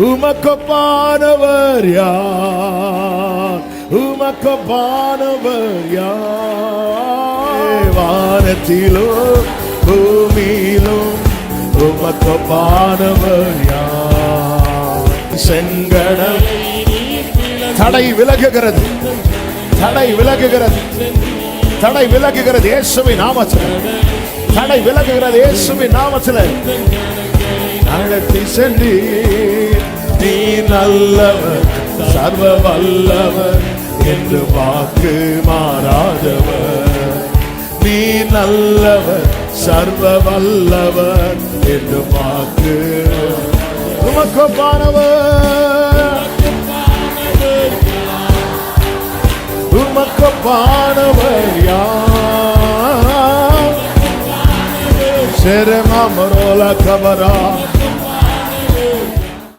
உமக்கப்பானவர் யார்? உமக்கப்பானவர் யார்? வானத்திலும் பூமியிலும் உமக்கப்பானவர் யார்? செங்கடம் தடை விலகுகிறது. தடை விலகுகிறது. தடை விலகுகிறது இயேசுவின் நாமத்தில். தடை விலகுகிறது இயேசுவின் நாமத்தில். நடத்தி சென்றி நீ நல்லவர் சர்வ வல்லவர் என்று வாக்கு மாறாதவர். நீ நல்லவர் சர்வ வல்லவர் என்று வாக்கு. உமக்கப்பானவர் உமக்கப்பானவர் Serem amrola kabara